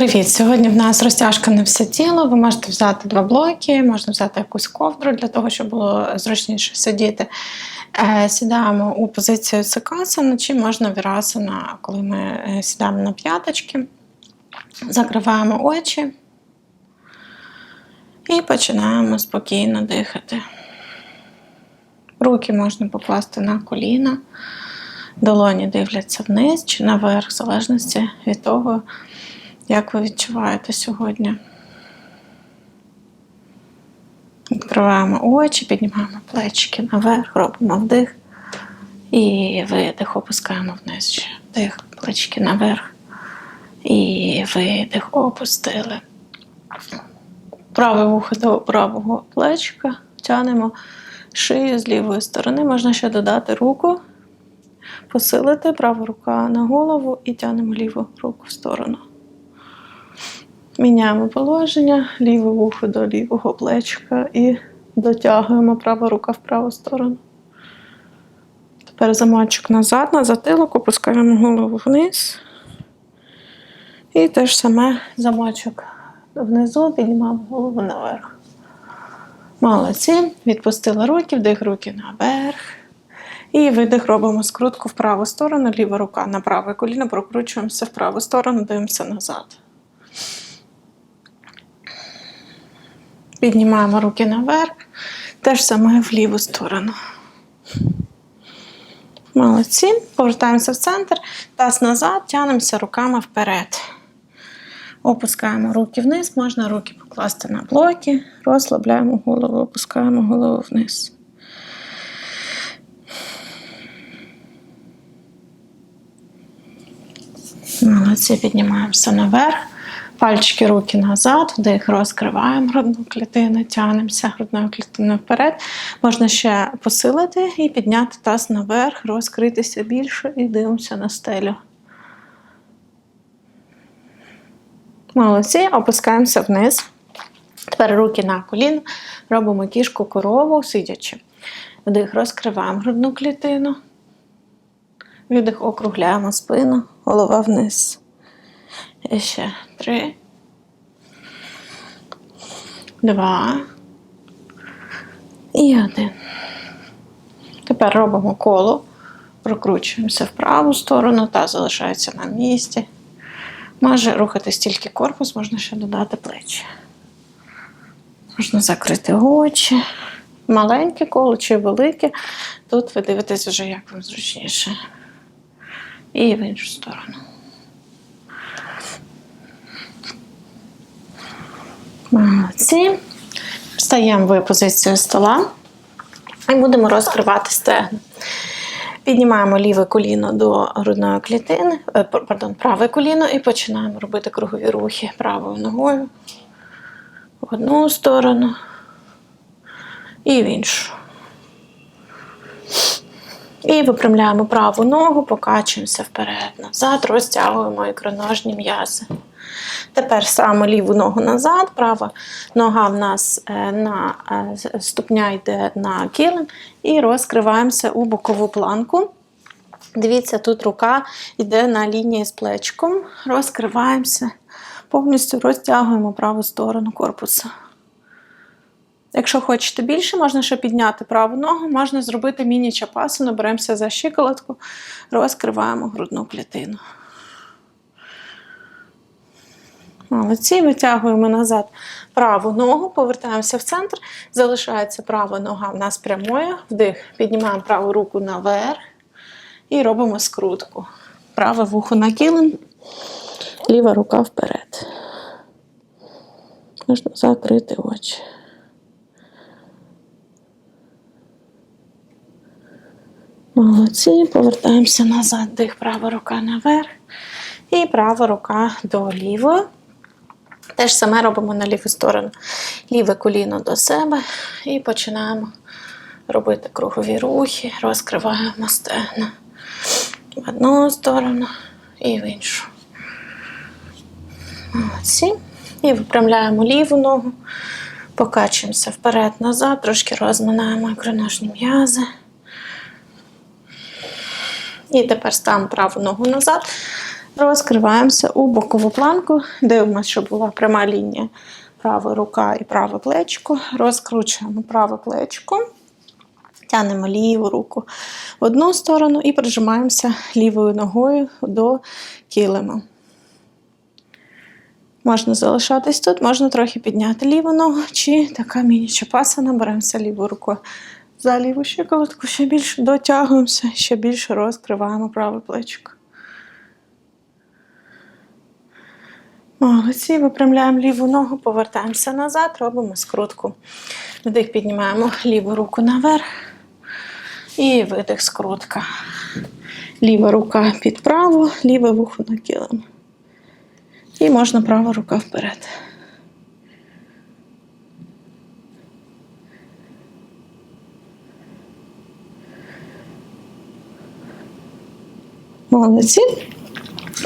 Привіт! Сьогодні в нас розтяжка на все тіло. Ви можете взяти два блоки, можна взяти якусь ковдру для того, щоб було зручніше сидіти. Е, Сідаємо у позицію сикасана, чи можна вірасана, коли ми е, сідаємо на п'яточки. Закриваємо очі і починаємо спокійно дихати. Руки можна покласти на коліна, долоні дивляться вниз чи наверх, в залежності від того, як ви відчуваєте сьогодні? Відкриваємо очі, піднімаємо плечики наверх, робимо вдих. І видих, опускаємо вниз. Вдих, плечики наверх. І видих, опустили. Праве вухо до правого плечика. Тянемо шию з лівої сторони. Можна ще додати руку, посилити праву рука на голову і тянемо ліву руку в сторону. Міняємо положення, ліве вухо до лівого плечка і дотягуємо права рука в праву сторону. Тепер замочок назад, на затилок, опускаємо голову вниз. І те ж саме замочок внизу, піднімаємо голову наверх. Молодці. Відпустили руки, вдих руки наверх. І видих робимо скрутку в праву сторону, ліва рука на праве коліно, прокручуємося в праву сторону, дивимося назад. Піднімаємо руки наверх, те ж саме в ліву сторону. Молодці. Повертаємося в центр, таз назад, тянемося руками вперед. Опускаємо руки вниз, можна руки покласти на блоки, розслабляємо голову, опускаємо голову вниз. Молодці, піднімаємося наверх. Пальчики руки назад, вдих, розкриваємо грудну клітину, тягнемося грудною клітиною вперед. Можна ще посилити і підняти таз наверх, розкритися більше і дивимося на стелю. Молодці, опускаємося вниз. Тепер руки на коліно, робимо кішку корову, сидячи. Вдих, розкриваємо грудну клітину. Видих, округляємо спину, голова вниз. І ще три. Два. І один. Тепер робимо коло, прокручуємося в праву сторону та залишається на місці. Може рухатись тільки корпус, можна ще додати плечі. Можна закрити очі. Маленьке коло чи велике. Тут ви дивитесь вже, як вам зручніше. І в іншу сторону. Молодці. Встаємо в позицію стола і будемо розкривати стегна. Піднімаємо ліве коліно до грудної клітини, е, пардон, праве коліно і починаємо робити кругові рухи правою ногою в одну сторону і в іншу. І випрямляємо праву ногу, покачуємося вперед, назад, розтягуємо ікроножні м'язи. Тепер ставимо ліву ногу назад, права нога в нас е, на е, ступня йде на килим і розкриваємося у бокову планку. Дивіться, тут рука йде на лінії з плечком. Розкриваємося, повністю розтягуємо праву сторону корпусу. Якщо хочете більше, можна ще підняти праву ногу, можна зробити міні-чапасану, беремося за щиколотку, розкриваємо грудну клітину. Молодці, витягуємо назад праву ногу, повертаємося в центр, залишається права нога в нас прямою. Вдих, піднімаємо праву руку наверх і робимо скрутку. Праве вухо на килим, ліва рука вперед. Можна закрити очі. Молодці, повертаємося назад, дих, права рука наверх і права рука до лівої. Те ж саме робимо на ліву сторону. Ліве коліно до себе і починаємо робити кругові рухи, розкриваємо стегна в одну сторону і в іншу. Молодці. І випрямляємо ліву ногу, покачуємося вперед-назад, трошки розминаємо ікроножні м'язи. І тепер ставимо праву ногу назад, Розкриваємося у бокову планку, дивимося, щоб була пряма лінія. Права рука і праве плечко. Розкручуємо праве плечко, тянемо ліву руку в одну сторону і прижимаємося лівою ногою до килима. Можна залишатись тут, можна трохи підняти ліву ногу, чи така міні-чапасана, беремося лівою рукою за щиколотку, ще більше дотягуємося, ще більше розкриваємо праве плечко. Молодці, випрямляємо ліву ногу, повертаємося назад, робимо скрутку. Вдих, піднімаємо ліву руку наверх. І видих, скрутка. Ліва рука під праву, ліве вухо на килим. І можна права рука вперед. Молодці.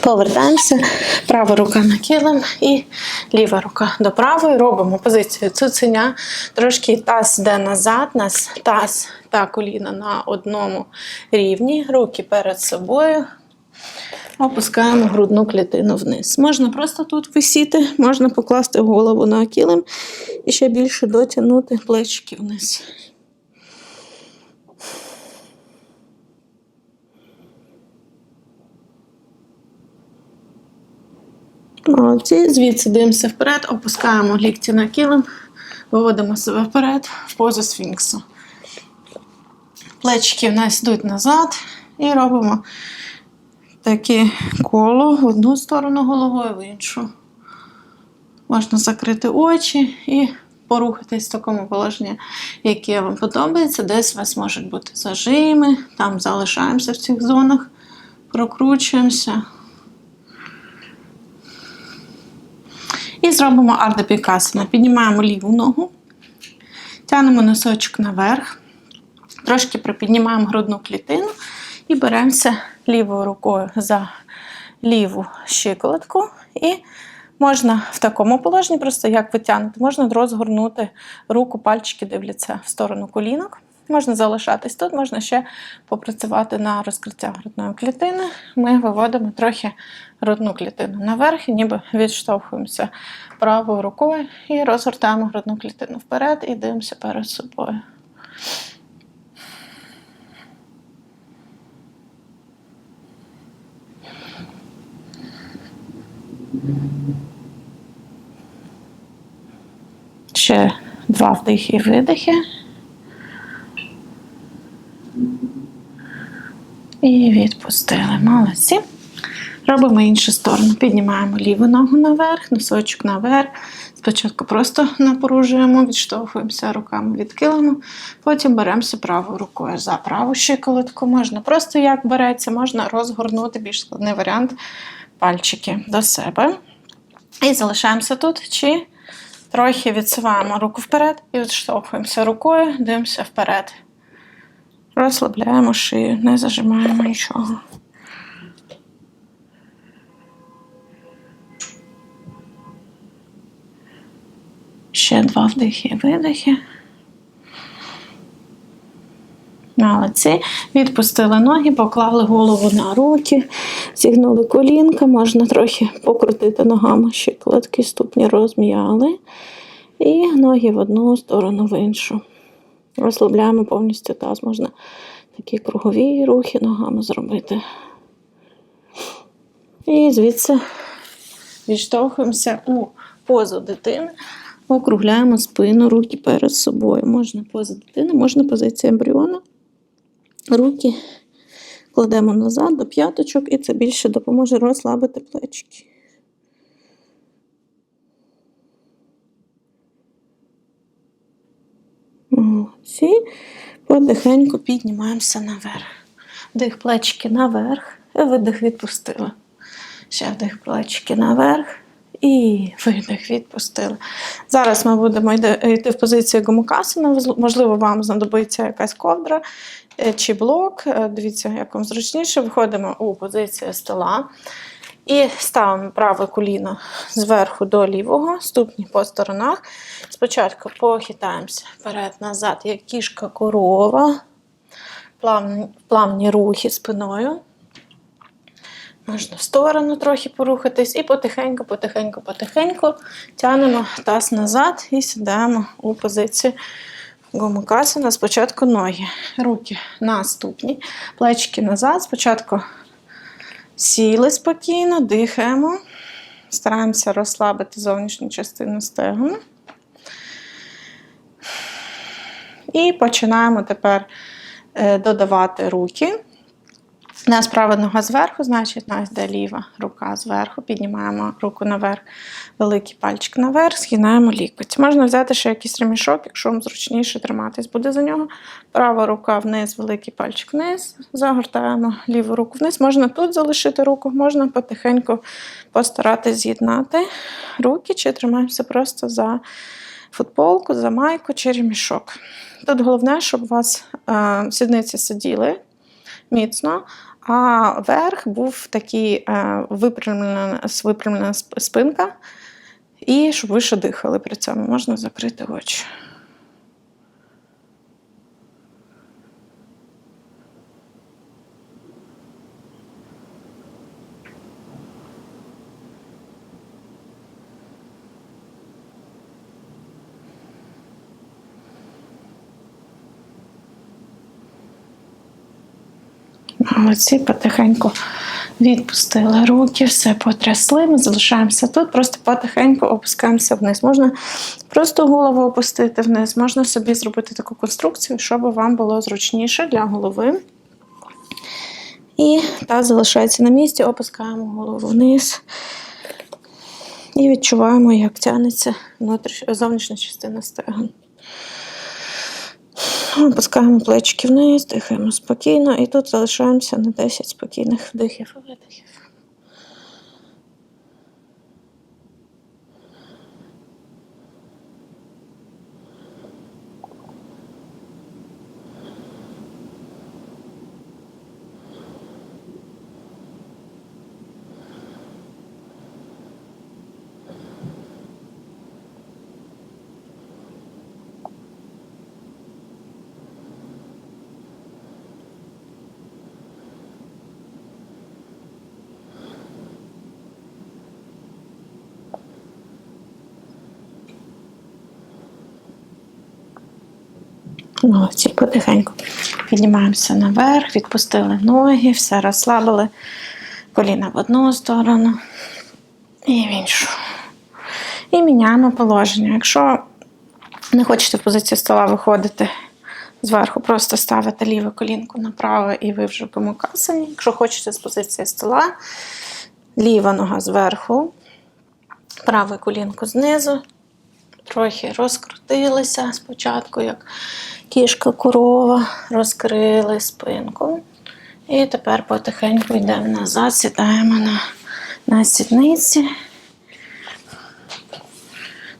Повертаємося. Права рука на килим і ліва рука до правої. Робимо позицію цуценя. Трошки таз йде назад, нас таз та коліна на одному рівні. Руки перед собою. Опускаємо грудну клітину вниз. Можна просто тут висіти, можна покласти голову на килим і ще більше дотягнути плечики вниз. Молодці. Звідси дивимося вперед, опускаємо лікті на килим, виводимо себе вперед в позу сфінксу. Плечики в нас йдуть назад і робимо таке коло в одну сторону головою, в іншу. Можна закрити очі і порухатись в такому положенні, яке вам подобається. Десь у вас можуть бути зажими, там залишаємося в цих зонах, прокручуємося. І зробимо ардепікасана. Піднімаємо ліву ногу, тягнемо носочок наверх, трошки припіднімаємо грудну клітину і беремося лівою рукою за ліву щиколотку. І можна в такому положенні, просто як ви тягнете, можна розгорнути руку, пальчики дивляться в сторону колінок. Можна залишатись тут, можна ще попрацювати на розкриття грудної клітини. Ми виводимо трохи грудну клітину наверх, ніби відштовхуємося правою рукою і розгортаємо грудну клітину вперед і дивимося перед собою. Ще два вдихи і видихи. І відпустили. Молодці. Робимо іншу сторону. Піднімаємо ліву ногу наверх, носочок наверх. Спочатку просто напоружуємо, відштовхуємося руками від килиму, потім беремося правою рукою за праву щиколотку. Можна просто як береться, можна розгорнути більш складний варіант пальчики до себе. І залишаємося тут. Чи трохи відсуваємо руку вперед і відштовхуємося рукою, дивимося вперед. Розслабляємо шию, не зажимаємо нічого. Ще два вдихи видихи. Молодці. Відпустили ноги, поклали голову на руки, зігнули колінка, можна трохи покрутити ногами, щиколотки, ступні розм'яли. І ноги в одну сторону, в іншу. Розслабляємо повністю таз. Можна такі кругові рухи ногами зробити. І звідси відштовхуємося у позу дитини, округляємо спину, руки перед собою. Можна поза дитини, можна позиція ембріона. Руки кладемо назад до п'яточок, і це більше допоможе розслабити плечики. Молодці. Потихеньку піднімаємося наверх. Вдих плечики наверх, видих відпустили. Ще вдих плечики наверх. І видих відпустили. Зараз ми будемо йти йти в позицію гомокасана. Можливо, вам знадобиться якась ковдра е, чи блок. Е, Дивіться, як вам зручніше. Виходимо у позицію стола. І ставимо праве коліно зверху до лівого, ступні по сторонах. Спочатку похитаємося вперед-назад, як кішка корова, плавні, плавні рухи спиною. Можна в сторону трохи порухатись і потихеньку, потихеньку, потихеньку тягнемо таз назад і сідаємо у позицію гомокасана. Спочатку ноги, руки на ступні, плечики назад. Спочатку сіли спокійно, дихаємо. Стараємося розслабити зовнішню частину стегона. І починаємо тепер е, додавати руки. У нас права нога зверху, значить, нас йде ліва рука зверху. Піднімаємо руку наверх, великий пальчик наверх, згинаємо лікоть. Можна взяти ще якийсь ремішок, якщо вам зручніше триматись буде за нього. Права рука вниз, великий пальчик вниз. Загортаємо ліву руку вниз. Можна тут залишити руку, можна потихеньку постаратись з'єднати руки, чи тримаємося просто за футболку, за майку чи ремішок. Тут головне, щоб у вас е, сідниці сиділи міцно, а верх був такий е, випрямлена, випрямлена сп- спинка, і щоб ви ще дихали при цьому. Можна закрити очі. Молодці, потихеньку відпустили руки, все потрясли. Ми залишаємося тут, просто потихеньку опускаємося вниз. Можна просто голову опустити вниз, можна собі зробити таку конструкцію, щоб вам було зручніше для голови. І таз залишається на місці, опускаємо голову вниз. І відчуваємо, як тягнеться зовнішня частина стегон. Опускаємо плечики вниз, дихаємо спокійно, і тут залишаємося на 10 спокійних вдихів і видихів. Молодці, потихеньку піднімаємося наверх, відпустили ноги, все розслабили. Коліна в одну сторону і в іншу. І міняємо положення. Якщо не хочете в позицію стола виходити зверху, просто ставите ліве колінку направо і ви вже в гомокасані. Якщо хочете з позиції стола, ліва нога зверху, праве колінко знизу, трохи розкрутилися спочатку, як кішка корова, розкрили спинку. І тепер потихеньку йдемо назад, сідаємо на, на сідниці.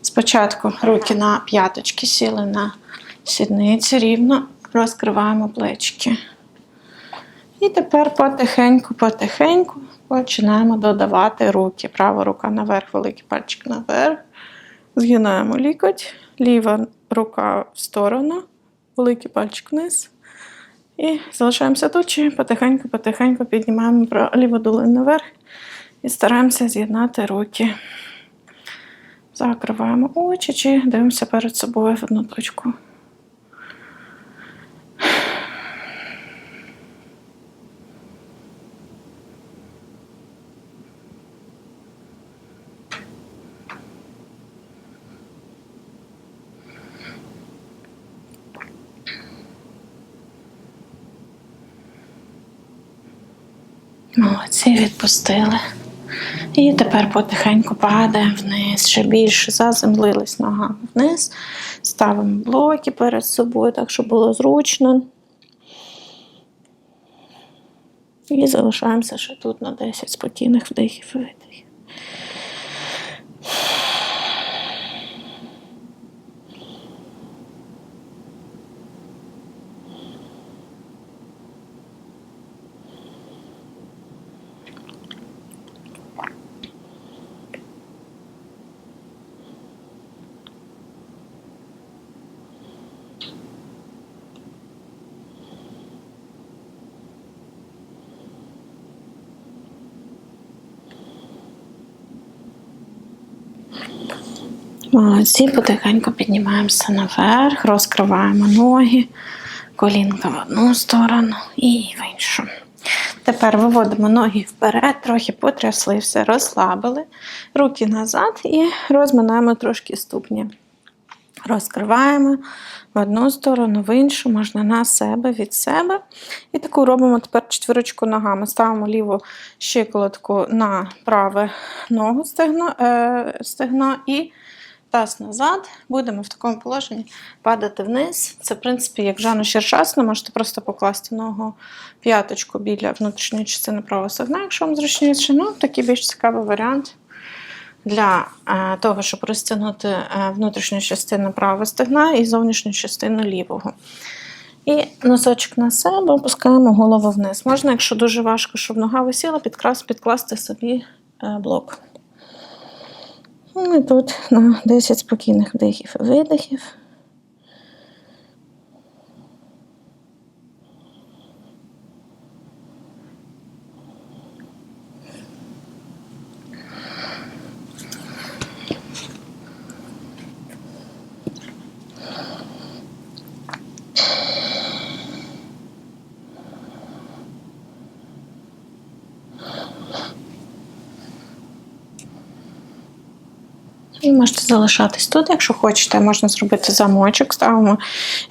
Спочатку руки на п'яточки сіли на сідниці, рівно розкриваємо плечики. І тепер потихеньку, потихеньку починаємо додавати руки. Права рука наверх, великий пальчик наверх. Згинаємо лікоть, ліва рука в сторону, великий пальчик вниз. І залишаємося тут, чи потихеньку-потихеньку піднімаємо ліву долину наверх і стараємося з'єднати руки. Закриваємо очі чи дивимося перед собою в одну точку. Молодці, відпустили. І тепер потихеньку падаємо вниз, ще більше заземлились ногами вниз. Ставимо блоки перед собою, так, щоб було зручно. І залишаємося ще тут на 10 спокійних вдихів і видихів. Молодці, потихеньку піднімаємося наверх, розкриваємо ноги, колінка в одну сторону і в іншу. Тепер виводимо ноги вперед, трохи потрясли, все розслабили, руки назад і розминаємо трошки ступні. Розкриваємо в одну сторону, в іншу, можна на себе, від себе. І таку робимо тепер четвірочку ногами. Ставимо ліву щиколотку на праве ногу стегно, е, стегно і таз назад. Будемо в такому положенні падати вниз. Це, в принципі, як Жану Шершасна, можете просто покласти ногу п'яточку біля внутрішньої частини правого стегна, якщо вам зручніше. Ну, такий більш цікавий варіант для е, того, щоб розтягнути е, внутрішню частину правого стегна і зовнішню частину лівого. І носочок на себе опускаємо голову вниз. Можна, якщо дуже важко, щоб нога висіла, підкрас, підкласти собі е, блок. Ну і тут на 10 спокійних вдихів і видихів. І можете залишатись тут, якщо хочете, можна зробити замочок. Ставимо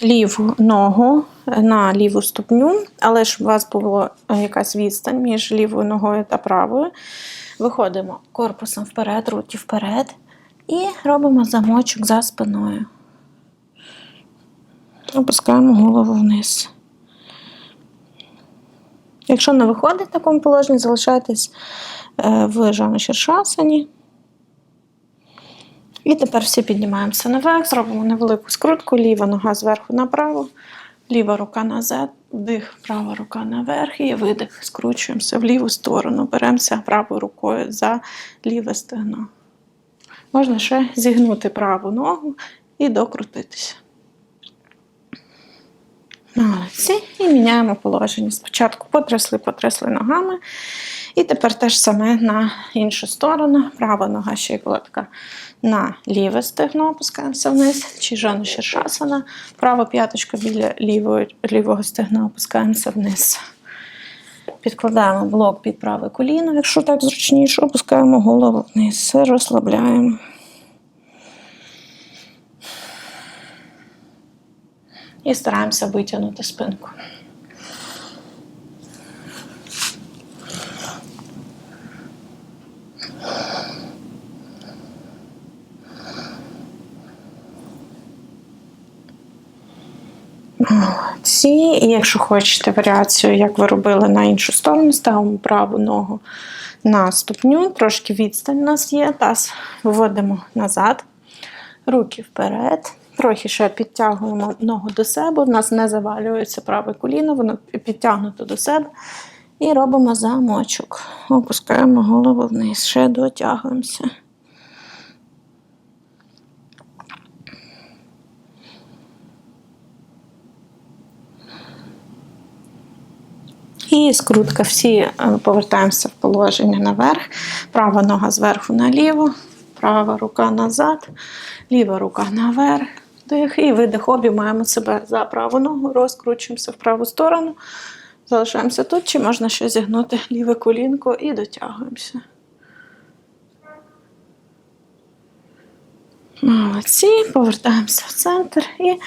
ліву ногу на ліву ступню, але щоб у вас була якась відстань між лівою ногою та правою. Виходимо корпусом вперед, руки вперед. І робимо замочок за спиною. Опускаємо голову вниз. Якщо не виходить в такому положенні, залишайтесь е, в жану Шершасані. І тепер всі піднімаємося наверх, зробимо невелику скрутку, ліва нога зверху направо, ліва рука назад, вдих, права рука наверх і видих. Скручуємося в ліву сторону, беремося правою рукою за ліве стегно. Можна ще зігнути праву ногу і докрутитися. Молодці. І міняємо положення. Спочатку потрясли, потрясли ногами. І тепер теж саме на іншу сторону. Права нога щиколотка на ліве стегно, опускаємося вниз, чи жану шершасана. Права п'яточка біля лівого, лівого стегна опускаємося вниз. Підкладаємо блок під праве коліно, якщо так зручніше, опускаємо голову вниз, розслабляємо. І стараємося витягнути спинку. Молодці. І якщо хочете варіацію, як ви робили на іншу сторону, ставимо праву ногу на ступню, трошки відстань у нас є, таз виводимо назад, руки вперед. Трохи ще підтягуємо ногу до себе, в нас не завалюється праве коліно, воно підтягнуто до себе. І робимо замочок. Опускаємо голову вниз, ще дотягуємося. І скрутка. Всі е, повертаємося в положення наверх. Права нога зверху наліво, права рука назад, ліва рука наверх. Дих і видих обіймаємо себе за праву ногу, розкручуємося в праву сторону, залишаємося тут, чи можна ще зігнути ліве колінко і дотягуємося. Молодці, повертаємося в центр і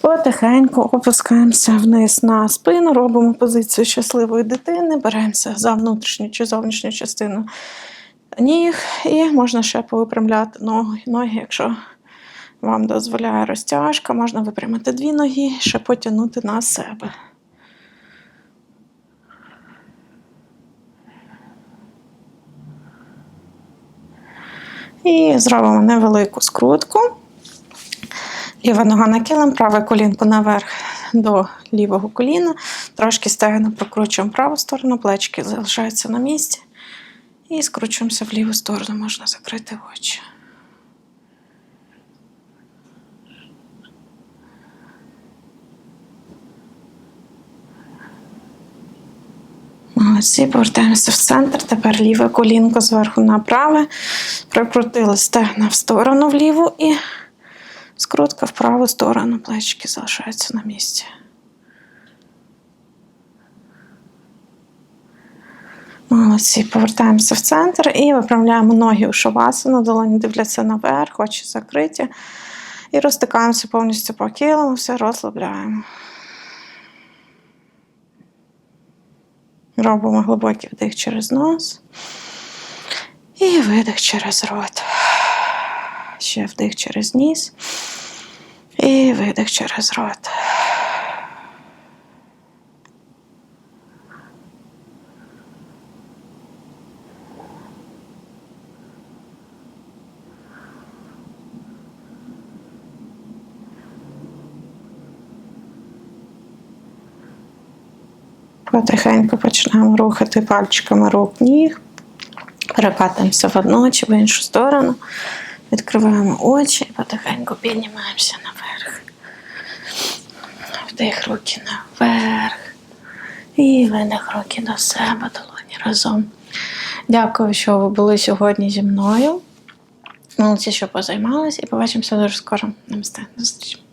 потихеньку опускаємося вниз на спину, робимо позицію щасливої дитини, беремося за внутрішню чи зовнішню частину ніг, і можна ще повипрямляти ноги, ноги, якщо вам дозволяє розтяжка, можна випрямити дві ноги, ще потягнути на себе. І зробимо невелику скрутку. Ліва нога на килим, праве колінко наверх до лівого коліна. Трошки стегно прокручуємо праву сторону, плечки залишаються на місці. І скручуємося в ліву сторону, можна закрити очі. Молодці, повертаємося в центр. Тепер ліве колінко зверху на праве. Прикрутили стегна в сторону вліву і скрутка в праву сторону. Плечики залишаються на місці. Молодці, повертаємося в центр і виправляємо ноги у шавасану, долоні дивляться наверх, очі закриті. І розтикаємося повністю по килиму, все розслабляємо. Робимо глибокий вдих через нос. І видих через рот. Ще вдих через ніс. І видих через рот. Потихеньку починаємо рухати пальчиками рук ніг. Перекатуємося в одну чи в іншу сторону. Відкриваємо очі і потихеньку піднімаємося наверх. Вдих руки наверх. І видих руки до себе, долоні разом. Дякую, що ви були сьогодні зі мною. Молодці, що позаймалися, і побачимося дуже скоро. Намасте. До зустрічі.